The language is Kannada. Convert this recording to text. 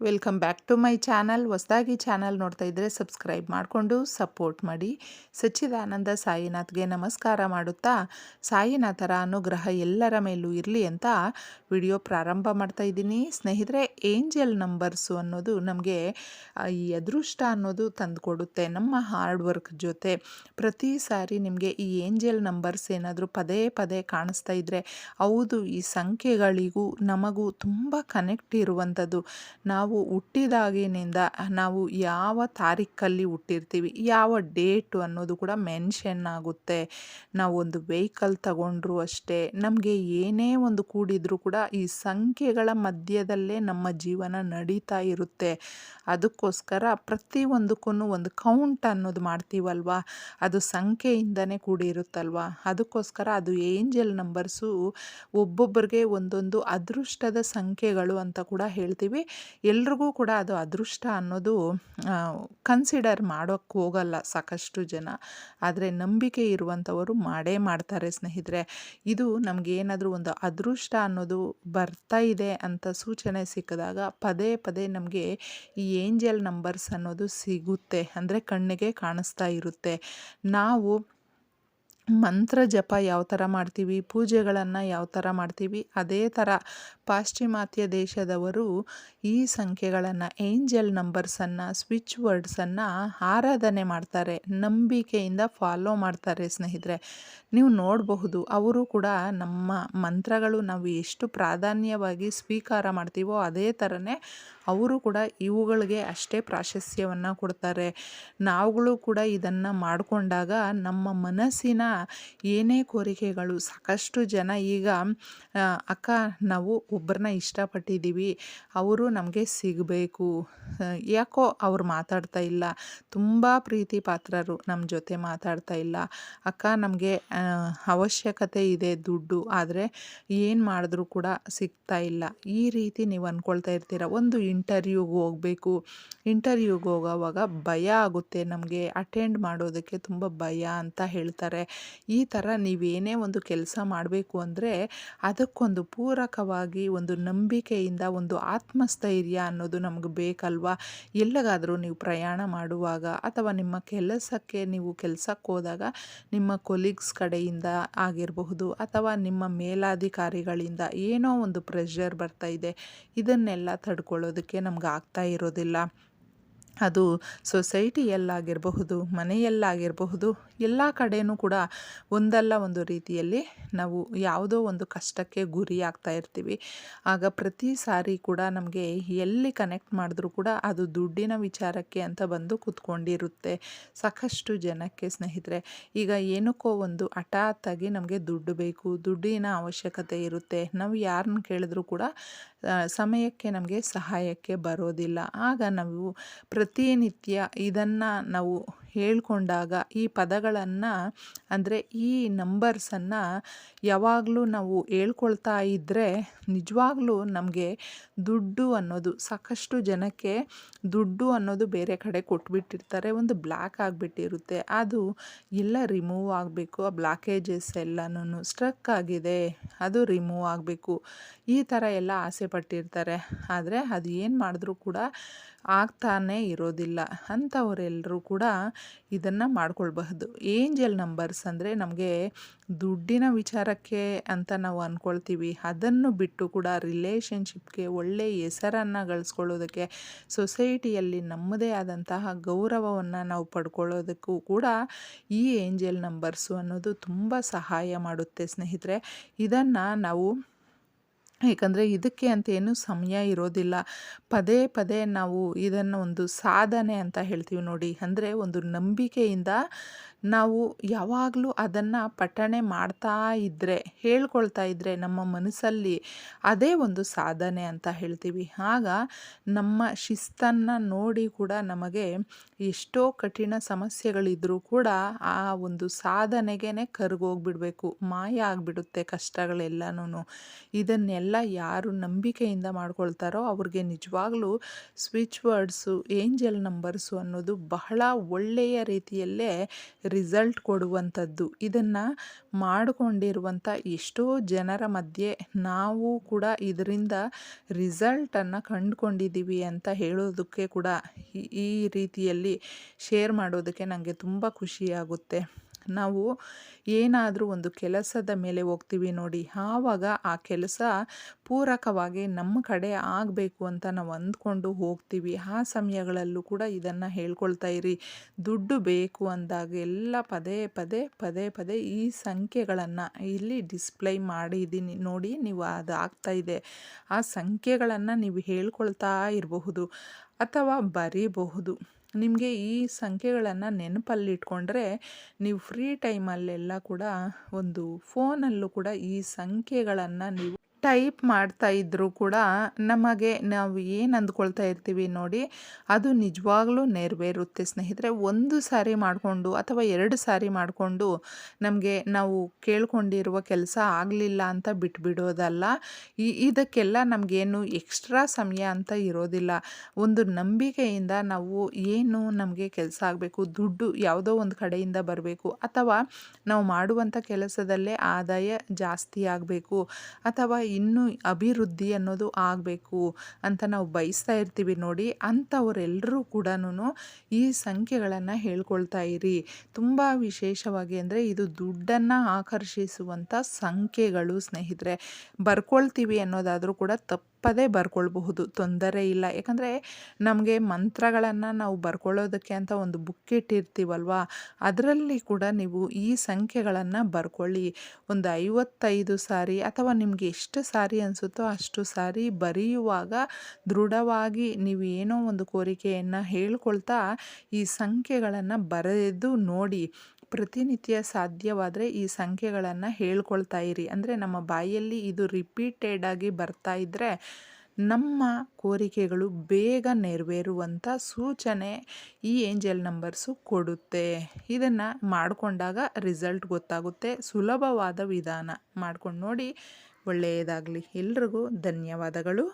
Welcome back to my channel ಹೊಸದಾಗಿ ಚಾನಲ್ ನೋಡ್ತಾ ಇದ್ದರೆ ಸಬ್ಸ್ಕ್ರೈಬ್ ಮಾಡಿಕೊಂಡು ಸಪೋರ್ಟ್ ಮಾಡಿ. ಸಚ್ಚಿದಾನಂದ ಸಾಯಿನಾಥ್ಗೆ ನಮಸ್ಕಾರ ಮಾಡುತ್ತಾ, ಸಾಯಿನಾಥರ ಅನುಗ್ರಹ ಎಲ್ಲರ ಮೇಲೂ ಇರಲಿ ಅಂತ ವಿಡಿಯೋ ಪ್ರಾರಂಭ ಮಾಡ್ತಾ ಇದ್ದೀನಿ. ಸ್ನೇಹಿತರೆ ಏಂಜಲ್ ನಂಬರ್ಸು ಅನ್ನೋದು ನಮಗೆ ಈ ಅದೃಷ್ಟ ಅನ್ನೋದು ತಂದುಕೊಡುತ್ತೆ ನಮ್ಮ ಹಾರ್ಡ್ ವರ್ಕ್ ಜೊತೆ. ಪ್ರತಿ ಸಾರಿ ನಿಮಗೆ ಈ ಏಂಜಲ್ ನಂಬರ್ಸ್ ಏನಾದರೂ ಪದೇ ಪದೇ ಕಾಣಿಸ್ತಾ ಇದ್ದರೆ ಹೌದು, ಈ ಸಂಖ್ಯೆಗಳಿಗೂ ನಮಗೂ ತುಂಬ ಕನೆಕ್ಟ್ ಇರುವಂಥದ್ದು. ನಾವು ಹುಟ್ಟಿದಾಗಿನಿಂದ ನಾವು ಯಾವ ತಾರೀಖಲ್ಲಿ ಹುಟ್ಟಿರ್ತೀವಿ, ಯಾವ ಡೇಟು ಅನ್ನೋದು ಕೂಡ ಮೆನ್ಷನ್ ಆಗುತ್ತೆ. ನಾವು ಒಂದು ವೆಹಿಕಲ್ ತಗೊಂಡ್ರು ಅಷ್ಟೇ, ನಮಗೆ ಏನೇ ಒಂದು ಕೂಡಿದರೂ ಕೂಡ ಈ ಸಂಖ್ಯೆಗಳ ಮಧ್ಯದಲ್ಲೇ ನಮ್ಮ ಜೀವನ ನಡೀತಾ ಇರುತ್ತೆ. ಅದಕ್ಕೋಸ್ಕರ ಪ್ರತಿಯೊಂದಕ್ಕೂ ಒಂದು ಕೌಂಟ್ ಅನ್ನೋದು ಮಾಡ್ತೀವಲ್ವ? ಅದು ಸಂಖ್ಯೆಯಿಂದನೇ ಕೂಡಿರುತ್ತಲ್ವ? ಅದಕ್ಕೋಸ್ಕರ ಅದು ಏಂಜಲ್ ನಂಬರ್ಸು ಒಬ್ಬೊಬ್ಬರಿಗೆ ಒಂದೊಂದು ಅದೃಷ್ಟದ ಸಂಖ್ಯೆಗಳು ಅಂತ ಕೂಡ ಹೇಳ್ತೀವಿ. ಎಲ್ರಿಗೂ ಕೂಡ ಅದು ಅದೃಷ್ಟ ಅನ್ನೋದು ಕನ್ಸಿಡರ್ ಮಾಡೋಕ್ಕೆ ಹೋಗಲ್ಲ ಸಾಕಷ್ಟು ಜನ. ಆದರೆ ನಂಬಿಕೆ ಇರುವಂಥವರು ಮಾಡೇ ಮಾಡ್ತಾರೆ ಸ್ನೇಹಿತರೆ. ಇದು ನಮಗೇನಾದರೂ ಒಂದು ಅದೃಷ್ಟ ಅನ್ನೋದು ಬರ್ತಾ ಇದೆ ಅಂತ ಸೂಚನೆ ಸಿಕ್ಕಿದಾಗ ಪದೇ ಪದೇ ನಮಗೆ ಈ ಏಂಜಲ್ ನಂಬರ್ಸ್ ಅನ್ನೋದು ಸಿಗುತ್ತೆ. ಅಂದರೆ ಕಣ್ಣಿಗೆ ಕಾಣಿಸ್ತಾ ಇರುತ್ತೆ. ನಾವು ಮಂತ್ರ ಜಪ ಯಾವ ಥರ ಮಾಡ್ತೀವಿ, ಪೂಜೆಗಳನ್ನು ಯಾವ ಥರ ಮಾಡ್ತೀವಿ, ಅದೇ ಥರ ಪಾಶ್ಚಿಮಾತ್ಯ ದೇಶದವರು ಈ ಸಂಖ್ಯೆಗಳನ್ನು, ಏಂಜಲ್ ನಂಬರ್ಸನ್ನು, ಸ್ವಿಚ್ ವರ್ಡ್ಸನ್ನು ಆರಾಧನೆ ಮಾಡ್ತಾರೆ, ನಂಬಿಕೆಯಿಂದ ಫಾಲೋ ಮಾಡ್ತಾರೆ ಸ್ನೇಹಿತರೆ. ನೀವು ನೋಡಬಹುದು, ಅವರು ಕೂಡ ನಮ್ಮ ಮಂತ್ರಗಳು ನಾವು ಎಷ್ಟು ಪ್ರಾಧಾನ್ಯವಾಗಿ ಸ್ವೀಕಾರ ಮಾಡ್ತೀವೋ ಅದೇ ಥರನೇ ಅವರು ಕೂಡ ಇವುಗಳಿಗೆ ಅಷ್ಟೇ ಪ್ರಾಶಸ್ತ್ಯವನ್ನು ಕೊಡ್ತಾರೆ. ನಾವುಗಳು ಕೂಡ ಇದನ್ನು ಮಾಡಿಕೊಂಡಾಗ ನಮ್ಮ ಮನಸ್ಸಿನ ಏನೇ ಕೋರಿಕೆಗಳು, ಸಾಕಷ್ಟು ಜನ ಈಗ ಅಕ್ಕ ನಾವು ಒಬ್ಬರನ್ನ ಇಷ್ಟಪಟ್ಟಿದ್ದೀವಿ, ಅವರು ನಮಗೆ ಸಿಗಬೇಕು. ಯಾಕೋ ಅವ್ರು ಮಾತಾಡ್ತಾ ಇಲ್ಲ. ತುಂಬ ಪ್ರೀತಿ ಪಾತ್ರರು ನಮ್ಮ ಜೊತೆ ಮಾತಾಡ್ತಾ ಇಲ್ಲ. ಅಕ್ಕ ನಮಗೆ ಅವಶ್ಯಕತೆ ಇದೆ ದುಡ್ಡು, ಆದರೆ ಏನು ಮಾಡಿದ್ರೂ ಕೂಡ ಸಿಗ್ತಾ ಇಲ್ಲ. ಈ ರೀತಿ ನೀವು ಅಂದ್ಕೊಳ್ತಾ ಇರ್ತೀರ? ಒಂದು ಇಂಟರ್ವ್ಯೂಗೆ ಹೋಗಬೇಕು. ಇಂಟರ್ವ್ಯೂಗೆ ಹೋಗೋವಾಗ ಭಯ ಆಗುತ್ತೆ ನಮಗೆ. ಅಟೆಂಡ್ ಮಾಡೋದಕ್ಕೆ ತುಂಬ ಭಯ ಅಂತ ಹೇಳ್ತಾರೆ. ಈ ಥರ ನೀವೇನೇ ಒಂದು ಕೆಲಸ ಮಾಡಬೇಕು ಅಂದರೆ ಅದಕ್ಕೊಂದು ಪೂರಕವಾಗಿ ಒಂದು ನಂಬಿಕೆಯಿಂದ ಒಂದು ಆತ್ಮಸ್ಥೈರ್ಯ ಅನ್ನೋದು ನಮಗೆ ಬೇಕಲ್ವಾ? ಎಲ್ಲಿಗಾದರೂ ನೀವು ಪ್ರಯಾಣ ಮಾಡುವಾಗ ಅಥವಾ ನಿಮ್ಮ ಕೆಲಸಕ್ಕೆ ನೀವು ಕೆಲಸಕ್ಕೆ ಹೋದಾಗ ನಿಮ್ಮ ಕೊಲೀಗ್ಸ್ ಕಡೆಯಿಂದ ಆಗಿರಬಹುದು ಅಥವಾ ನಿಮ್ಮ ಮೇಲಾಧಿಕಾರಿಗಳಿಂದ ಏನೋ ಒಂದು ಪ್ರೆಷರ್ ಬರ್ತಾ ಇದೆ, ಇದನ್ನೆಲ್ಲ ತಡ್ಕೊಳ್ಳೋದಕ್ಕೆ ನಮ್ಗೆ ಆಗ್ತಾ ಇರೋದಿಲ್ಲ. ಅದು ಸೊಸೈಟಿಯಲ್ಲಾಗಿರಬಹುದು, ಮನೆಯಲ್ಲಾಗಿರಬಹುದು, ಎಲ್ಲ ಕಡೆಯೂ ಕೂಡ ಒಂದಲ್ಲ ಒಂದು ರೀತಿಯಲ್ಲಿ ನಾವು ಯಾವುದೋ ಒಂದು ಕಷ್ಟಕ್ಕೆ ಗುರಿ ಆಗ್ತಾ ಇರ್ತೀವಿ. ಆಗ ಪ್ರತಿ ಸಾರಿ ಕೂಡ ನಮಗೆ ಎಲ್ಲಿ ಕನೆಕ್ಟ್ ಮಾಡಿದ್ರೂ ಕೂಡ ಅದು ದುಡ್ಡಿನ ವಿಚಾರಕ್ಕೆ ಅಂತ ಬಂದು ಕೂತ್ಕೊಂಡಿರುತ್ತೆ ಸಾಕಷ್ಟು ಜನಕ್ಕೆ ಸ್ನೇಹಿತರೆ. ಈಗ ಏನಕ್ಕೋ ಒಂದು ಹಠಾತ್ತಾಗಿ ನಮಗೆ ದುಡ್ಡು ಬೇಕು, ದುಡ್ಡಿನ ಅವಶ್ಯಕತೆ ಇರುತ್ತೆ. ನಾವು ಯಾರನ್ನ ಕೇಳಿದ್ರೂ ಕೂಡ ಸಮಯಕ್ಕೆ ನಮಗೆ ಸಹಾಯಕ್ಕೆ ಬರೋದಿಲ್ಲ. ಆಗ ನಾವು ಪ್ರತಿನಿತ್ಯ ಇದನ್ನು ನಾವು ಹೇಳ್ಕೊಂಡಾಗ ಈ ಪದಗಳನ್ನು, ಅಂದರೆ ಈ ನಂಬರ್ಸನ್ನು ಯಾವಾಗಲೂ ನಾವು ಹೇಳ್ಕೊಳ್ತಾ ಇದ್ದರೆ ನಿಜವಾಗ್ಲೂ ನಮಗೆ ದುಡ್ಡು ಅನ್ನೋದು, ಸಾಕಷ್ಟು ಜನಕ್ಕೆ ದುಡ್ಡು ಅನ್ನೋದು ಬೇರೆ ಕಡೆ ಕೊಟ್ಬಿಟ್ಟಿರ್ತಾರೆ. ಒಂದು ಬ್ಲ್ಯಾಕ್ ಆಗಿಬಿಟ್ಟಿರುತ್ತೆ. ಅದು ಎಲ್ಲ ರಿಮೂವ್ ಆಗಬೇಕು. ಆ ಬ್ಲಾಕೇಜಸ್ ಎಲ್ಲನೂ ಸ್ಟ್ರಕ್ ಆಗಿದೆ. ಅದು ರಿಮೂವ್ ಆಗಬೇಕು. ಈ ಥರ ಎಲ್ಲ ಆಸೆ ಪಟ್ಟಿರ್ತಾರೆ. ಆದರೆ ಅದು ಏನು ಮಾಡಿದ್ರೂ ಕೂಡ ಆಗ್ತಾನೇ ಇರೋದಿಲ್ಲ. ಅಂಥವರೆಲ್ಲರೂ ಕೂಡ ಇದನ್ನು ಮಾಡ್ಕೊಳ್ಬಹುದು. ಏಂಜಲ್ ನಂಬರ್ಸ್ ಅಂದರೆ ನಮಗೆ ದುಡ್ಡಿನ ವಿಚಾರಕ್ಕೆ ಅಂತ ನಾವು ಅಂದ್ಕೊಳ್ತೀವಿ ಅದನ್ನು ಬಿಟ್ಟು ಕೂಡ ರಿಲೇಷನ್ಶಿಪ್ಗೆ ಒಳ್ಳೆಯ ಹೆಸರನ್ನು ಗಳಿಸ್ಕೊಳ್ಳೋದಕ್ಕೆ, ಸೊಸೈಟಿಯಲ್ಲಿ ನಮ್ಮದೇ ಆದಂತಹ ಗೌರವವನ್ನು ನಾವು ಪಡ್ಕೊಳ್ಳೋದಕ್ಕೂ ಕೂಡ ಈ ಏಂಜಲ್ ನಂಬರ್ಸು ಅನ್ನೋದು ತುಂಬ ಸಹಾಯ ಮಾಡುತ್ತೆ ಸ್ನೇಹಿತರೆ. ಇದನ್ನು ನಾವು ಏಕೆಂದರೆ ಇದಕ್ಕೆ ಅಂತ ಏನು ಸಮಯ ಇರೋದಿಲ್ಲ. ಪದೇ ಪದೇ ನಾವು ಇದನ್ನು ಒಂದು ಸಾಧನೆ ಅಂತ ಹೇಳ್ತೀವಿ ನೋಡಿ. ಅಂದರೆ ಒಂದು ನಂಬಿಕೆಯಿಂದ ನಾವು ಯಾವಾಗಲೂ ಅದನ್ನು ಪಠಣೆ ಮಾಡ್ತಾ ಇದ್ದರೆ ಹೇಳ್ಕೊಳ್ತಾ ಇದ್ದರೆ ನಮ್ಮ ಮನಸ್ಸಲ್ಲಿ ಅದೇ ಒಂದು ಸಾಧನೆ ಅಂತ ಹೇಳ್ತೀವಿ. ಆಗ ನಮ್ಮ ಶಿಸ್ತನ್ನು ನೋಡಿ ಕೂಡ ನಮಗೆ ಎಷ್ಟೋ ಕಠಿಣ ಸಮಸ್ಯೆಗಳಿದ್ದರೂ ಕೂಡ ಆ ಒಂದು ಸಾಧನೆಗೇ ಕರಗೋಗ್ಬಿಡಬೇಕು. ಮಾಯ ಆಗಿಬಿಡುತ್ತೆ ಕಷ್ಟಗಳೆಲ್ಲನೂ ಇದನ್ನೆಲ್ಲ ಯಾರು ನಂಬಿಕೆಯಿಂದ ಮಾಡ್ಕೊಳ್ತಾರೋ ಅವ್ರಿಗೆ ನಿಜವಾಗ್ಲೂ ಸ್ವಿಚ್ ವರ್ಡ್ಸು, ಏಂಜಲ್ ನಂಬರ್ಸು ಅನ್ನೋದು ಬಹಳ ಒಳ್ಳೆಯ ರೀತಿಯಲ್ಲೇ ರಿಸಲ್ಟ್ ಕೊಡುವಂಥದ್ದು. ಇದನ್ನು ಮಾಡಿಕೊಂಡಿರುವಂಥ ಎಷ್ಟೋ ಜನರ ಮಧ್ಯೆ ನಾವು ಕೂಡ ಇದರಿಂದ ರಿಸಲ್ಟನ್ನು ಕಂಡುಕೊಂಡಿದ್ದೀವಿ ಅಂತ ಹೇಳೋದಕ್ಕೆ ಕೂಡ ಈ ರೀತಿಯಲ್ಲಿ ಶೇರ್ ಮಾಡೋದಕ್ಕೆ ನನಗೆ ತುಂಬ ಖುಷಿಯಾಗುತ್ತೆ. ನಾವು ಏನಾದರೂ ಒಂದು ಕೆಲಸದ ಮೇಲೆ ಹೋಗ್ತೀವಿ ನೋಡಿ, ಆವಾಗ ಆ ಕೆಲಸ ಪೂರಕವಾಗಿ ನಮ್ಮ ಕಡೆ ಆಗಬೇಕು ಅಂತ ನಾವು ಅಂದ್ಕೊಂಡು ಹೋಗ್ತೀವಿ. ಆ ಸಮಯಗಳಲ್ಲೂ ಕೂಡ ಇದನ್ನು ಹೇಳ್ಕೊಳ್ತಾ ಇರಿ. ದುಡ್ಡು ಬೇಕು ಅಂದಾಗ ಎಲ್ಲ ಪದೇ ಪದೇ ಪದೇ ಪದೇ ಈ ಸಂಖ್ಯೆಗಳನ್ನು ಇಲ್ಲಿ ಡಿಸ್ಪ್ಲೇ ಮಾಡಿದ್ದೀನಿ. ನೋಡಿ, ನೀವು ಅದು ಆಗ್ತಾ ಇದೆ. ಆ ಸಂಖ್ಯೆಗಳನ್ನು ನೀವು ಹೇಳ್ಕೊಳ್ತಾ ಇರಬಹುದು ಅಥವಾ ಬರೀಬಹುದು. ನಿಮಗೆ ಈ ಸಂಖ್ಯೆಗಳನ್ನು ನೆನಪಲ್ಲಿಟ್ಕೊಂಡ್ರೆ ನೀವು ಫ್ರೀ ಟೈಮಲ್ಲೆಲ್ಲ ಕೂಡ ಒಂದು ಫೋನಲ್ಲೂ ಕೂಡ ಈ ಸಂಖ್ಯೆಗಳನ್ನು ನೀವು ಟೈಪ್ ಮಾಡ್ತಾ ಇದ್ದರೂ ಕೂಡ ನಮಗೆ ನಾವು ಏನು ಅಂದ್ಕೊಳ್ತಾ ಇರ್ತೀವಿ ನೋಡಿ, ಅದು ನಿಜವಾಗ್ಲೂ ನೆರವೇರುತ್ತೆ ಸ್ನೇಹಿತರೆ. ಒಂದು ಸಾರಿ ಮಾಡಿಕೊಂಡು ಅಥವಾ ಎರಡು ಸಾರಿ ಮಾಡಿಕೊಂಡು ನಮಗೆ ನಾವು ಕೇಳ್ಕೊಂಡಿರುವ ಕೆಲಸ ಆಗಲಿಲ್ಲ ಅಂತ ಬಿಟ್ಬಿಡೋದಲ್ಲ. ಈ ಇದಕ್ಕೆಲ್ಲ ನಮಗೇನು ಎಕ್ಸ್ಟ್ರಾ ಸಮಯ ಅಂತ ಇರೋದಿಲ್ಲ. ಒಂದು ನಂಬಿಕೆಯಿಂದ ನಾವು ಏನು ನಮಗೆ ಕೆಲಸ ಆಗಬೇಕು, ದುಡ್ಡು ಯಾವುದೋ ಒಂದು ಕಡೆಯಿಂದ ಬರಬೇಕು, ಅಥವಾ ನಾವು ಮಾಡುವಂಥ ಕೆಲಸದಲ್ಲೇ ಆದಾಯ ಜಾಸ್ತಿ ಆಗಬೇಕು, ಅಥವಾ ಇನ್ನೂ ಅಭಿವೃದ್ಧಿ ಅನ್ನೋದು ಆಗಬೇಕು ಅಂತ ನಾವು ಬಯಸ್ತಾ ಇರ್ತೀವಿ ನೋಡಿ ಅಂಥವರೆಲ್ಲರೂ ಕೂಡ ಈ ಸಂಖ್ಯೆಗಳನ್ನು ಹೇಳ್ಕೊಳ್ತಾ ಇರಿ. ತುಂಬ ವಿಶೇಷವಾಗಿ ಅಂದರೆ ಇದು ದುಡ್ಡನ್ನು ಆಕರ್ಷಿಸುವಂಥ ಸಂಖ್ಯೆಗಳು ಸ್ನೇಹಿತರೆ. ಬರ್ಕೊಳ್ತೀವಿ ಅನ್ನೋದಾದರೂ ಕೂಡ ತಪ್ಪದೇ ಬರ್ಕೊಳ್ಬಹುದು, ತೊಂದರೆ ಇಲ್ಲ. ಯಾಕಂದರೆ ನಮಗೆ ಮಂತ್ರಗಳನ್ನು ನಾವು ಬರ್ಕೊಳ್ಳೋದಕ್ಕೆ ಅಂತ ಒಂದು ಬುಕ್ ಇಟ್ಟಿರ್ತೀವಲ್ವಾ, ಅದರಲ್ಲಿ ಕೂಡ ನೀವು ಈ ಸಂಖ್ಯೆಗಳನ್ನು ಬರ್ಕೊಳ್ಳಿ. ಒಂದು ಐವತ್ತೈದು ಸಾರಿ ಅಥವಾ ನಿಮಗೆ ಎಷ್ಟು ಸಾರಿ ಅನಿಸುತ್ತೋ ಅಷ್ಟು ಸಾರಿ ಬರೆಯುವಾಗ ದೃಢವಾಗಿ ನೀವು ಏನೋ ಒಂದು ಕೋರಿಕೆಯನ್ನು ಹೇಳ್ಕೊಳ್ತಾ ಈ ಸಂಖ್ಯೆಗಳನ್ನು ಬರೆದು ನೋಡಿ. ಪ್ರತಿನಿತ್ಯ ಸಾಧ್ಯವಾದರೆ ಈ ಸಂಖ್ಯೆಗಳನ್ನು ಹೇಳ್ಕೊಳ್ತಾ ಇರಿ. ಅಂದರೆ ನಮ್ಮ ಬಾಯಲ್ಲಿ ಇದು ರಿಪೀಟೆಡ್ ಆಗಿ ಬರ್ತಾ ಇದ್ದರೆ ನಮ್ಮ ಕೋರಿಕೆಗಳು ಬೇಗ ನೆರವೇರುವಂಥ ಸೂಚನೆ ಈ ಏಂಜಲ್ ನಂಬರ್ಸು ಕೊಡುತ್ತೆ. ಇದನ್ನು ಮಾಡಿಕೊಂಡಾಗ ರಿಸಲ್ಟ್ ಗೊತ್ತಾಗುತ್ತೆ. ಸುಲಭವಾದ ವಿಧಾನ ಮಾಡ್ಕೊಂಡು ನೋಡಿ ಒಳ್ಳೆಯದಾಗಲಿ. ಎಲ್ರಿಗೂ ಧನ್ಯವಾದಗಳು.